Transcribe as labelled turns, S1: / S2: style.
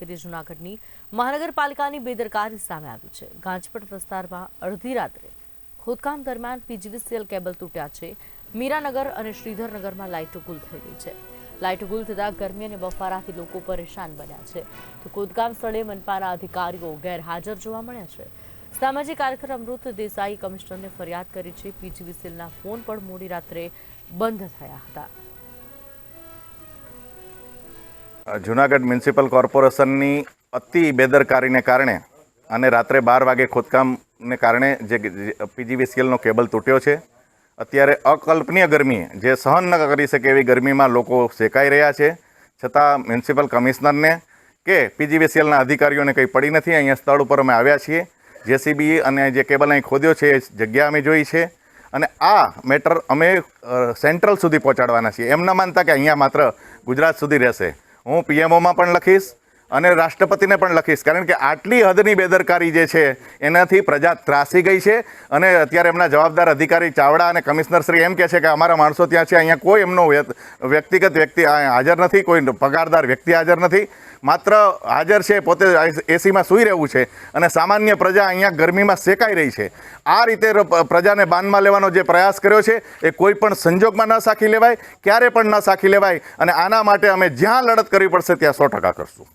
S1: કરીએ જૂનાગઢની મહાનગરપાલિકાની બેદરકારી સામે આવી છે. ગાંજપટ વિસ્તારમાં અડધી રાત્રે ખોદકામ દરમિયાન પીજીવીસીએલ કેબલ તૂટ્યા છે. મીરાનગર અને શ્રીધરનગરમાં લાઇટો ગુલ થઈ ગઈ છે. લાઇટ ગુલ થતાં ગરમી અને બફારાથી લોકો પરેશાન બન્યા છે. તો ખોદકામ સ્થળે મનપાના અધિકારીઓ ગેરહાજર જોવા મળ્યા છે. સામાજિક કાર્યકર અમૃત દેસાઈ કમિશનરને ફરિયાદ કરી છે. પીજીવીસીએલના ફોન પણ મોડી રાત્રે બંધ થયા હતા.
S2: જુનાગઢ મ્યુનિસિપલ કોર્પોરેશનની અતિ બેદરકારીને કારણે અને રાત્રે બાર વાગે ખોદકામને કારણે જે પીજીવીસીએલનો કેબલ તૂટ્યો છે. અત્યારે અકલ્પનીય ગરમી જે સહન ન કરી શકે એવી ગરમીમાં લોકો શેકાઈ રહ્યા છે. છતાં મ્યુનિસિપલ કમિશનરને કે પીજીવીસીએલના અધિકારીઓને કંઈ પડી નથી. અહીંયા સ્થળ ઉપર અમે આવ્યા છીએ. જેસીબી અને જે કેબલ અહીં ખોદ્યો છે એ જગ્યા અમે જોઈ છે. અને આ મેટર અમે સેન્ટ્રલ સુધી પહોંચાડવાના છીએ. એમ ન માનતા કે અહીંયા માત્ર ગુજરાત સુધી રહેશે. હું પીએમઓમાં પણ લખીશ. અને રાષ્ટ્રપતિને પણ લખીશ. કારણ કે આટલી હદની બેદરકારી જે છે, એનાથી પ્રજા ત્રાસી ગઈ છે. અને અત્યારે એમના જવાબદાર અધિકારી ચાવડા અને કમિશનર શ્રી એમ કહે છે કે અમારા માણસો ત્યાં છે, અહીંયા કોઈ એમનો વ્ય- વ્યક્તિગત વ્યક્તિ હાજર નથી, કોઈ પગારદાર વ્યક્તિ હાજર નથી. માત્ર હાજર છે, પોતે એસીમાં સૂઈ રહેવું છે અને સામાન્ય પ્રજા અહીંયા ગરમીમાં શેકાઈ રહી છે. આ રીતે પ્રજાને બાનમાં લેવાનો જે પ્રયાસ કર્યો છે, એ કોઈ પણ સંજોગમાં ન સાખી લેવાય, ક્યારે પણ ન સાખી લેવાય. અને આના માટે અમે જ્યાં લડત કરવી પડશે, ત્યાં સો ટકા કરશું.